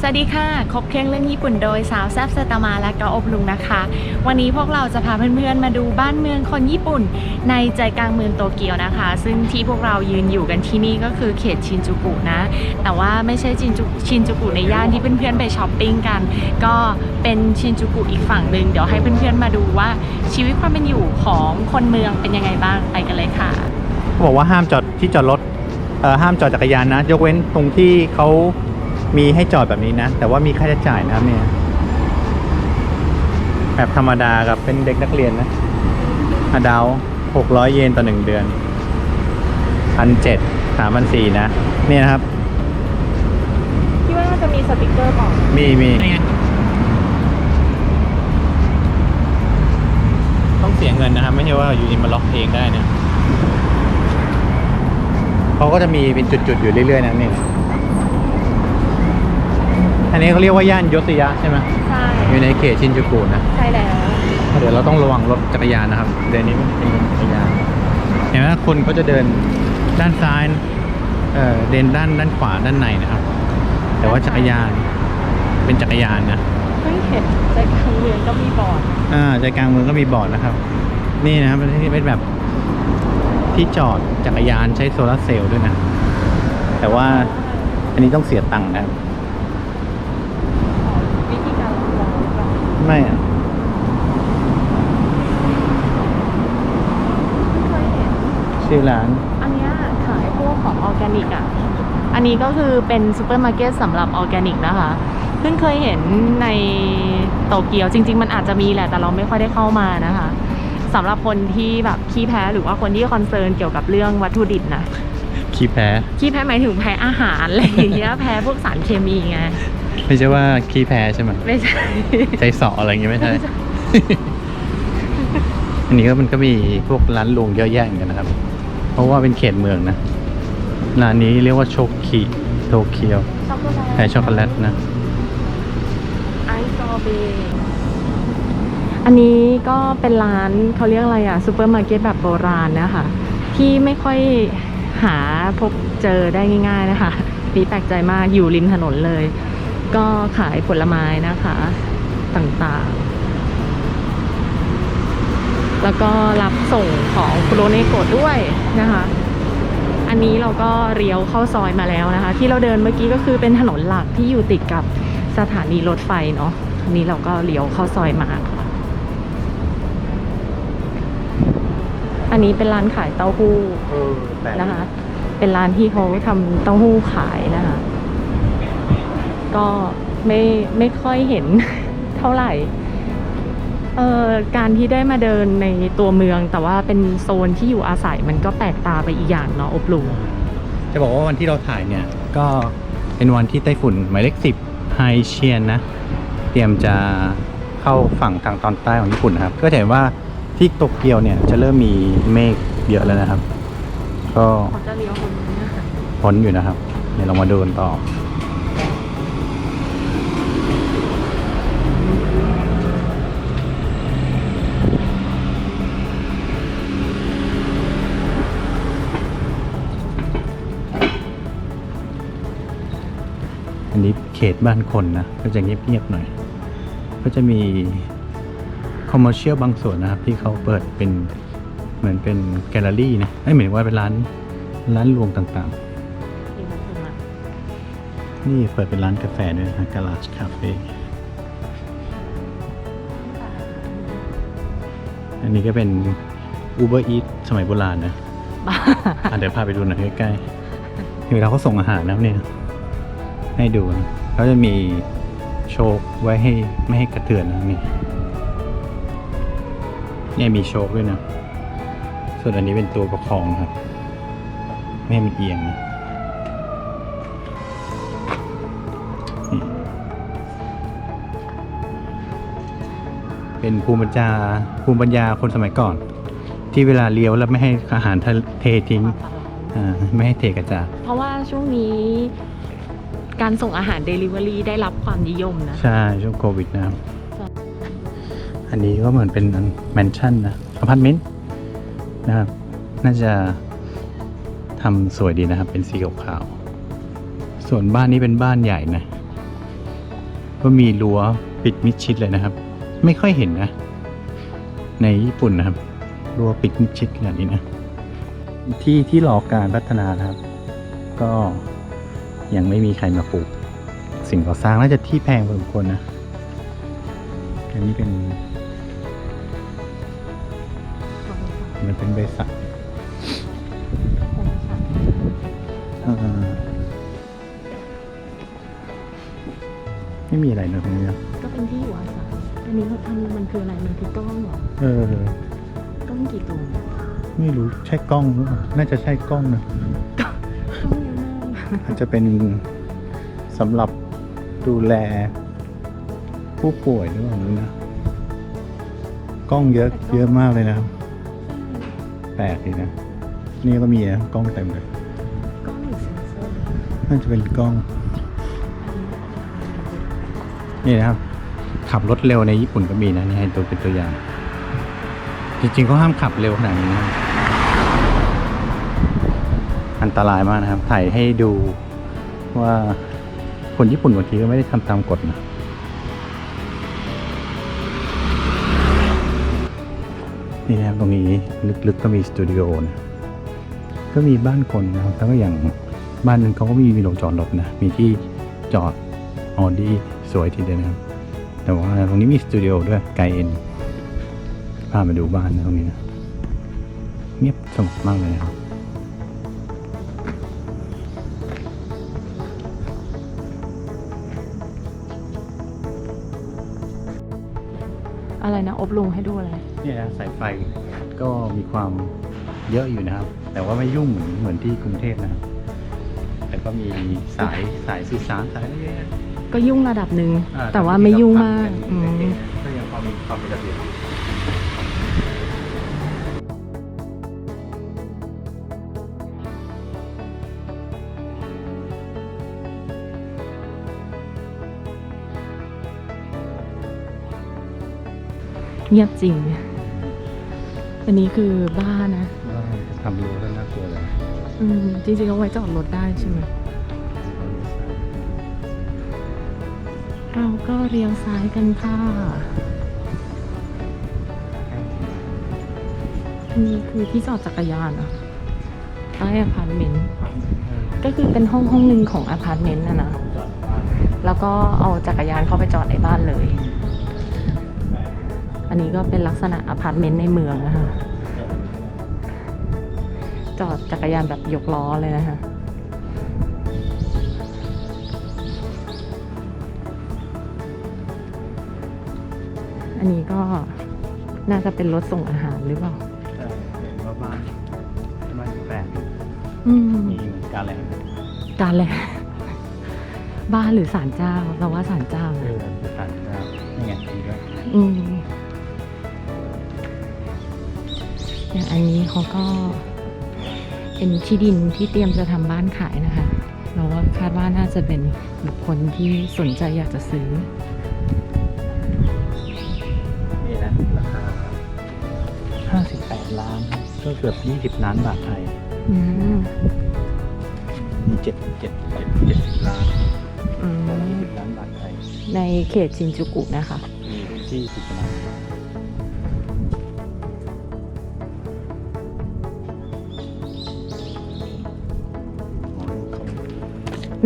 สวัสดีค่ะครบเครื่องเรื่องญี่ปุ่นโดยสาวแซบสตามาและก็อบลุงนะคะ วันนี้พวกเราจะพาเพื่อนๆมาดูบ้านเมืองคนญี่ปุ่น ในใจกลางเมืองโตเกียวนะคะ ซึ่งที่พวกเรายืนอยู่กันที่นี่ก็คือเขตชินจูกุนะ แต่ว่าไม่ใช่ชินจูชินจูกุในย่านที่เพื่อนๆไปช้อปปิ้งกัน ก็เป็นชินจูกุอีกฝั่งหนึ่งเดี๋ยวให้เพื่อนๆมาดูว่าชีวิตความเป็นอยู่ของคนเมืองเป็นยังไงบ้างไปกันเลยค่ะเขาบอกว่าห้ามจอดที่จอดรถห้ามจอดจักรยานนะ ยกเว้นตรงที่เขา มีให้จอดแบบนี้นะ แต่ว่ามีค่าใช้จ่ายนะครับเนี่ย แบบธรรมดากับเป็นเด็กนักเรียนนะอดาวหกร้อยเยนต่อหนึ่งเดือนพันเจ็ดสามพันสี่นะ นี่นะครับที่ว่าน่าจะมีสติกเกอร์บอกมีมีต้องเสียเงินนะครับ ไม่ใช่ว่าอยู่ดีมาล็อกเองได้เนี่ยเขาก็จะมีเป็นจุดๆอยู่เรื่อยๆนะนี่ อันนี้เขาเรียกว่าย่านยศยะใช่ไหมใช่อยู่ในเขตชินจูกุนะ ใช่แล้ว เดี๋ยวเราต้องระวังรถจักรยานนะครับ เดินนี้มันเป็นจักรยาน เห็นไหมคนก็จะเดินด้านซ้าย เอ่อเดินด้านด้านขวาด้านในนะครับ แต่ว่าจักรยาน เป็นจักรยานนะ เพิ่งเห็นใจกลางเมืองก็มีบอร์ดอ่าใจกลางเมืองก็มีบอร์ดนะครับ นี่นะครับเป็นที่เป็นแบบที่จอดจักรยานใช้โซลาร์เซลล์ด้วยนะ แต่ว่าอันนี้ต้องเสียตังค์นะครับ วิธีการลองหรือเปล่า ไม่อะเคยเห็นชื่อร้าน อันเนี้ยขายพวกของออร์แกนิกอะ อันนี้ก็คือเป็นซูเปอร์มาร์เก็ตสำหรับออร์แกนิกนะคะ เพิ่งเคยเห็นในโตเกียวจริง ๆ มันอาจจะมีแหละ แต่เราไม่ค่อยได้เข้ามานะคะสำหรับคนที่แบบขี้แพ้หรือว่าคนที่คอนเซิร์นเกี่ยวกับเรื่องวัตถุดิบนะขี้แพ้ขี้แพ้หมายถึงแพ้อาหารอะไรอย่างเงี้ย แพ้พวกสารเคมีไง ไม่ใช่ว่าขี้แพ้ใช่ไหมไม่ใช่ ใจเสออะไรอย่างงี้ไม่ใช่ อันนี้ก็มันก็มีพวกร้านรวงเยอะแยะเหมือนกันนะครับ เพราะว่าเป็นเขตเมืองนะ ร้านนี้เรียกว่าโชคิโตเกียวช็อกโกแลตแพ้ช็อกโกแลตนะ ไอซ์ซอเบอันนี้ก็เป็นร้านเขาเรียกอะไรอะซูเปอร์มาร์เก็ตแบบโบราณนะคะที่ไม่ค่อยหาพบเจอได้ง่าย ๆนะคะ นี่แปลกใจมากอยู่ริมถนนเลย ก็ขายผลไม้นะคะต่างๆ แล้วก็รับส่งของคุโรเนโกะด้วยนะคะ อันนี้เราก็เลี้ยวเข้าซอยมาแล้วนะคะ ที่เราเดินเมื่อกี้ก็คือเป็นถนนหลักที่อยู่ติดกับสถานีรถไฟเนาะอันนี้เราก็เลี้ยวเข้าซอยมาค่ะอันนี้เป็นร้านขายเต้าหู้นะคะ เป็นร้านที่เขาทำเต้าหู้ขายนะคะ ก็ไม่ไม่ค่อยเห็นเท่าไหร่เอ่อการที่ได้มาเดินในตัวเมือง แต่ว่าเป็นโซนที่อยู่อาศัยมันก็แปลกตาไปอีกอย่างเนาะอบลุงจะบอกว่าวันที่เราถ่ายเนี่ยก็เป็นวันที่ไต้ฝุ่นหมายเลขสิบไฮเชียนนะ เตรียมจะเข้าฝั่งทางตอนใต้ของญี่ปุ่นนะครับ ก็จะเห็นว่าที่โตเกียวเนี่ยจะเริ่มมีเมฆเยอะแล้วนะครับ ก็เขาจะเลี้ยวคนนี้นะคะพ้นอยู่นะครับ เดี๋ยวเรามาดูกันต่อ อันนี้เขตบ้านคนนะ ก็จะเงียบๆหน่อย ก็จะมีคอมเมอร์เชียลบางส่วนนะครับ ที่เขาเปิดเป็นเหมือนเป็นแกลเลอรี่นะไม่เหมือนว่าเป็นร้านร้านรวงต่างๆที่มันขึ้นมานี่เปิดเป็นร้านกาแฟด้วยนะกาลาชคาเฟ่อันนี้ก็เป็น Uber Eats สมัยโบราณนะบ้าอะเดี๋ยวพาไปดูหน่อยใกล้ๆเวลาเขาส่งอาหารนะเนี่ย ให้ดูนะเขาจะมีโชคไว้ให้ไม่ให้กระเทือนนะนี่เนี่ยมีโชคด้วยนะ ส่วนอันนี้เป็นตัวประคองครับ ไม่ให้มันเอียงนะเป็นภูมิปัญญาภูมิปัญญาคนสมัยก่อน ที่เวลาเลี้ยวแล้วไม่ให้อาหารเททิ้งอ่าไม่ให้เทกระจาดเพราะว่าช่วงนี้ การส่งอาหาร Delivery ได้รับความนิยมนะ ใช่ ช่วงโควิดนะครับ อันนี้ก็เหมือนเป็นแมนชั่นนะอพาร์ตเมนต์นะครับ น่าจะทำสวยดีนะครับ เป็นสีขาวๆส่วนบ้านนี้เป็นบ้านใหญ่นะ ก็มีรั้วปิดมิดชิดเลยนะครับ ไม่ค่อยเห็นนะ ในญี่ปุ่นนะครับรั้วปิดมิดชิดขนาดนี้นะ ที่ที่รอการพัฒนานะครับ ก็ ยังไม่มีใครมาปลูก สิ่งก่อสร้างน่าจะที่แพงพอสมควรนะ อันนี้เป็นมันเป็นบริษัทเอ่อไม่มีอะไรนะตรงนี้นะก็เป็นที่อยู่อาศัยอันนี้เขาทำมันคืออะไร มันคือกล้องเหรอ เออ กล้องกี่ตัว ไม่รู้ใช่กล้องหรือเปล่า น่าจะใช่กล้องนะกล้องเยอะมากอา จจะเป็นสำหรับดูแลผู้ป่วยหรือเปล่านะกล้องเยอะเยอะมากเลยนะครับแปลกดีนะ นี่ก็มีนะกล้องเต็มเลยกล้องหรือเซนเซอร์น่าจะเป็นกล้อง นี่นะครับ ขับรถเร็วในญี่ปุ่นก็มีนะ นี่ให้ตัวเป็นตัวอย่าง จริงๆเขาห้ามขับเร็วขนาดนี้นะ อันตรายมากนะครับ ถ่ายให้ดูว่าคนญี่ปุ่นบางทีก็ไม่ได้ทำตามกฎนะนี่นะครับตรงนี้ลึกๆก็มีสตูดิโอนะ ก็มีบ้านคนนะครับแล้วก็อย่างบ้านนึงเขาก็มีมีโรงจอดรถนะ มีที่จอดออดี้สวยทีเดียวนะครับ แต่ว่าตรงนี้มีสตูดิโอด้วยไกเอ็นพามาดูบ้านนะตรงนี้นะ เงียบสงบมากเลยนะครับ อะไรนะอบรมให้ดูอะไรเนี่ยนะสายไฟก็มีความเยอะอยู่นะครับ แต่ว่าไม่ยุ่งเหมือนเหมือนที่กรุงเทพนะครับแต่ก็มีสายสายสื่อสารสายอะไรเยอะก็ยุ่งระดับหนึ่ง อ่แต่ว่าไม่ยุ่งมากอืม ก็ยังพอมีความเป็นระเบียบ เงียบจริง อันนี้คือบ้านนะว่าทำรั้วแล้วน่ากลัวเลยอืมจริงๆเอาไว้จอดรถได้ใช่ไหมเราก็เลี้ยวซ้ายกันค่ะอันนี้คือที่จอดจักรยานอะใต้อพาร์ตเมนต์ก็คือเป็นห้องห้องหนึ่งของอพาร์ตเมนต์นะนะ แล้วก็เอาจักรยานเข้าไปจอดในบ้านเลย อันนี้ก็เป็นลักษณะอพาร์ตเมนต์ในเมืองนะคะ จอดจักรยานแบบยกล้อเลยนะคะอันนี้ก็น่าจะเป็นรถส่งอาหารหรือเปล่าเออเห็นว่าบ้านบ้านแปลกอืมมีเหมือนกันแหละการแหละบ้านหรือศาลเจ้า เราว่าศาลเจ้าเอนะอสถานครับนี่ไงนี่ก็อืมอย่ อันนี้เขาก็เป็นที่ดินที่เตรียมจะทำบ้านขายนะคะ เราว่าคาดว่าน่าจะเป็นบุคคลที่สนใจอยากจะซื้อ นี่นะราคา 58 ล้าน ก็เกือบ 20 ล้านบาทไทย อืมมีเจ็ดเจ็ดเจ็ดเจ็ดสิบล้านอืมสิบล้านบาทไทย ในเขตชินจูกุนะคะ มีพื้นที่สิบล้าน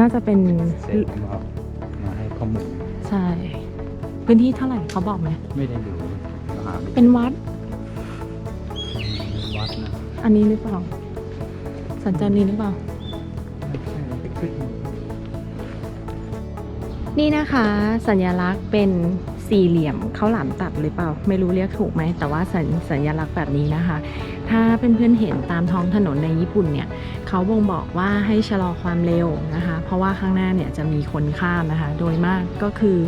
น่าจะเป็นเสร็จมามาให้ข้อมูลใช่พื้นที่เท่าไหร่เขาบอกไหมไม่ได้ดูหาไม่เป็นวัดวัดนะอันนี้หรือเปล่าสัญจรนี้หรือเปล่าไม่ใช่คลิกนี่นะคะสัญลักษณ์เป็นสี่เหลี่ยมข้าวหลามตัดหรือเปล่า ไม่รู้เรียกถูกไหมแต่ว่าสัญสัญลักษณ์แบบนี้นะคะ ถ้าเพื่อนๆเห็นตามท้องถนนในญี่ปุ่นเนี่ยเขาบ่งบอกว่าให้ชะลอความเร็วนะคะ เพราะว่าข้างหน้าเนี่ยจะมีคนข้ามนะคะ โดยมากก็คือ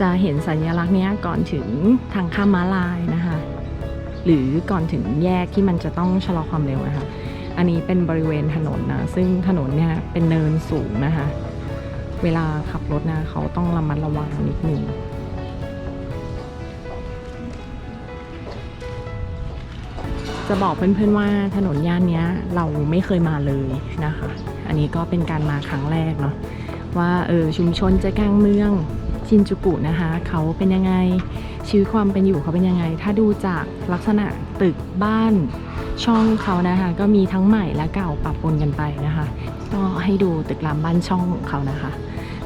จะเห็นสัญลักษณ์นี้ก่อนถึงทางข้ามม้าลายนะคะ หรือก่อนถึงแยกที่มันจะต้องชะลอความเร็วนะคะ อันนี้เป็นบริเวณถนนนะซึ่งถนนเนี่ยเป็นเนินสูงนะคะ เวลาขับรถนะเขาต้องระมัดระวังนิดนึง จะบอกเพื่อนๆว่าถนนย่านนี้เราไม่เคยมาเลยนะคะ อันนี้ก็เป็นการมาครั้งแรกเนาะว่าเออชุมชนใจกลางเมืองชินจูกุนะคะเขาเป็นยังไงชีวิตความเป็นอยู่เขาเป็นยังไง ถ้าดูจากลักษณะตึกบ้านช่องเขานะคะก็มีทั้งใหม่และเก่าปรับปนกันไปนะคะ ก็ให้ดูตึกรามบ้านช่องของเขานะคะ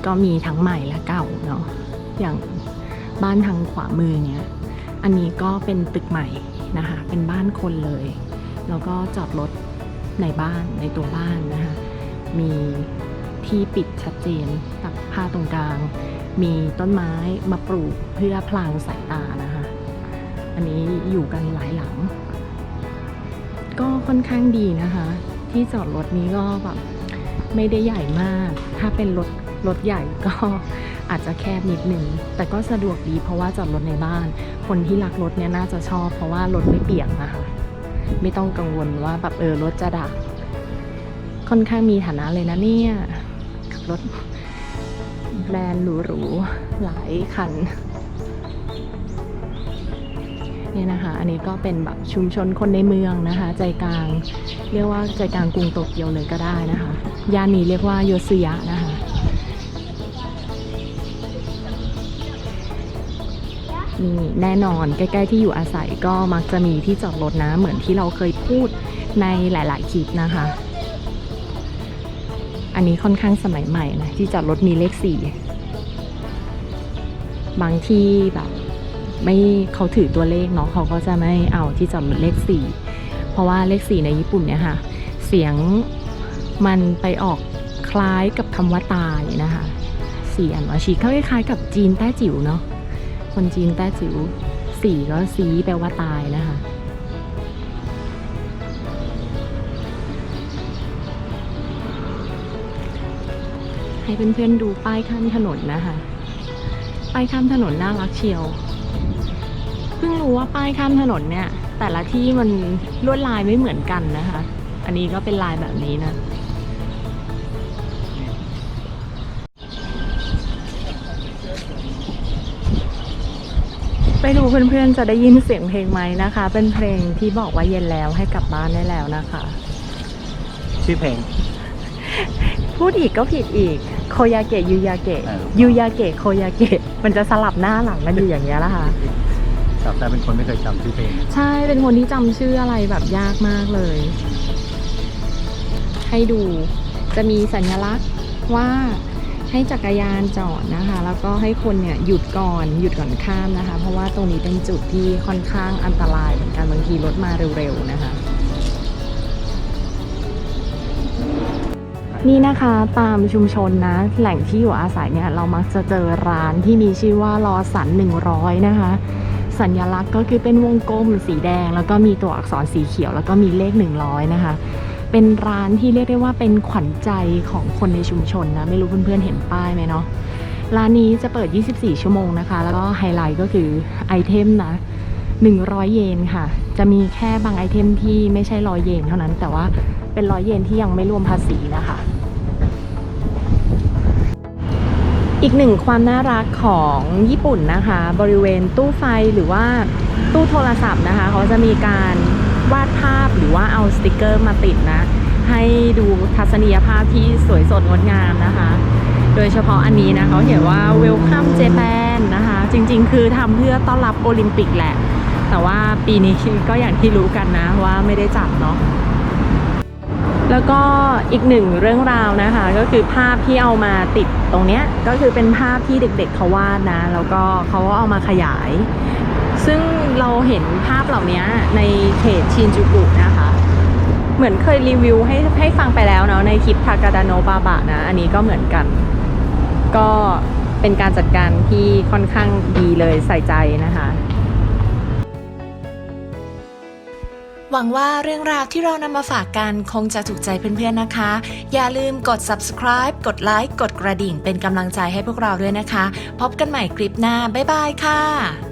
ก็มีทั้งใหม่และเก่าเนาะอย่างบ้านทางขวามือเนี้ยอันนี้ก็เป็นตึกใหม่ นะคะ เป็นบ้านคนเลย แล้วก็จอดรถในบ้านในตัวบ้านนะคะ มีที่ปิดชัดเจนตักผ้าตรงกลาง มีต้นไม้มาปลูกเพื่อพลางสายตานะคะ อันนี้อยู่กันหลายหลัง ก็ค่อนข้างดีนะคะ ที่จอดรถนี้ก็แบบไม่ได้ใหญ่มาก ถ้าเป็นรถรถใหญ่ก็ อาจจะแคบนิดหนึ่งแต่ก็สะดวกดีเพราะว่าจอดรถในบ้าน คนที่รักรถเนี่ยน่าจะชอบ เพราะว่ารถไม่เปียกนะคะ ไม่ต้องกังวลว่าแบบเออรถจะดักค่อนข้างมีฐานะเลยนะเนี่ยขับรถแบรนด์หรูๆหลายคันเนี่ยนะคะ อันนี้ก็เป็นแบบชุมชนคนในเมืองนะคะ ใจกลาง เรียกว่าใจกลางกรุงโตเกียวเลยก็ได้นะคะ ย่านนี้เรียกว่าโยซึยะนะคะ นี่แน่นอนใกล้ๆที่อยู่อาศัยก็มักจะมีที่จอดรถนะเหมือนที่เราเคยพูดในหลาย ๆ คลิปนะคะ อันนี้ค่อนข้างสมัยใหม่นะที่จอดรถมีเลขสี่บางที่แบบไม่เขาถือตัวเลขเนาะเขาก็จะไม่เอาที่จอดรถเลขสี่เพราะว่าเลขสี่ในญี่ปุ่นเนี่ยค่ะ เสียงมันไปออกคล้ายกับคำว่าตายนะคะเสียงอาชีเขาคล้ายๆกับจีนแต้จิ๋วเนาะ คนจีนแต้จิ๋วสี่ก็ซีแปลว่าตายนะคะ ให้เพื่อนๆดูป้ายข้ามถนนนะคะ ป้ายข้ามถนนน่ารักเชียว เพิ่งรู้ว่าป้ายข้ามถนนเนี่ย แต่ละที่มันลวดลายไม่เหมือนกันนะคะ อันนี้ก็เป็นลายแบบนี้นะ ไปดูเพื่อนๆจะได้ยินเสียงเพลงไหมนะคะ เป็นเพลงที่บอกว่าเย็นแล้วให้กลับบ้านได้แล้วนะคะ ชื่อเพลง พูดอีกก็ผิดอีก โคยาเกะยูยาเกะเออ ยูยาเกะโคยาเกะมันจะสลับหน้าหลังกันอยู่อย่างเงี้ยละค่ะสับแต่เป็นคนไม่เคยจำชื่อเพลงใช่ เป็นคนที่จำชื่ออะไรแบบยากมากเลย ให้ดู จะมีสัญลักษณ์ว่า ให้จักรยานจอดนะคะ แล้วก็ให้คนเนี่ยหยุดก่อนหยุดก่อนข้ามนะคะ เพราะว่าตรงนี้เป็นจุดที่ค่อนข้างอันตรายเหมือนกันบางทีรถมาเร็วๆนะคะนี่นะคะตามชุมชนนะ แหล่งที่อยู่อาศัยเนี่ยเรามักจะเจอร้านที่มีชื่อว่ารอสัน 100 นะคะ สัญลักษณ์ก็คือเป็นวงกลมสีแดง แล้วก็มีตัวอักษรสีเขียว แล้วก็มีเลข 100 นะคะ เป็นร้านที่เรียกได้ว่าเป็นขวัญใจของคนในชุมชนนะ ไม่รู้เพื่อนๆเห็นป้ายไหมเนาะร้านนี้จะเปิด 24 ชั่วโมงนะคะ แล้วก็ไฮไลท์ก็คือไอเทมนะ 100 เยนค่ะ จะมีแค่บางไอเทมที่ไม่ใช่ร้อยเยนเท่านั้น แต่ว่าเป็นร้อยเยนที่ยังไม่รวมภาษีนะคะ อีกหนึ่งความน่ารักของญี่ปุ่นนะคะ บริเวณตู้ไฟหรือว่าตู้โทรศัพท์นะคะ เขาจะมีการ วาดภาพหรือว่าเอาสติกเกอร์มาติดนะ ให้ดูทัศนียภาพที่สวยสดงดงามนะคะ โดยเฉพาะอันนี้นะเขาเขียนว่า Welcome Japan นะคะ จริงๆ คือทำเพื่อต้อนรับโอลิมปิกแหละ แต่ว่าปีนี้ก็อย่างที่รู้กันนะว่าไม่ได้จัดเนาะแล้วก็อีกหนึ่งเรื่องราวนะคะ ก็คือภาพที่เอามาติดตรงเนี้ยก็คือเป็นภาพที่เด็กๆเขาวาดนะ แล้วก็เขาก็เอามาขยาย ซึ่งเราเห็นภาพเหล่านี้ในเพจชินจูกุนะคะ เหมือนเคยรีวิวให้ให้ฟังไปแล้วเนาะในคลิปทากาดาโนบาบะนะ อันนี้ก็เหมือนกัน ก็เป็นการจัดการที่ค่อนข้างดีเลยใส่ใจนะคะ หวังว่าเรื่องราวที่เรานำมาฝากกันคงจะถูกใจเพื่อนๆนะคะ อย่าลืมกด subscribe กดไลค์กดกระดิ่งเป็นกำลังใจให้พวกเราด้วยนะคะ พบกันใหม่คลิปหน้า บ๊ายบายค่ะ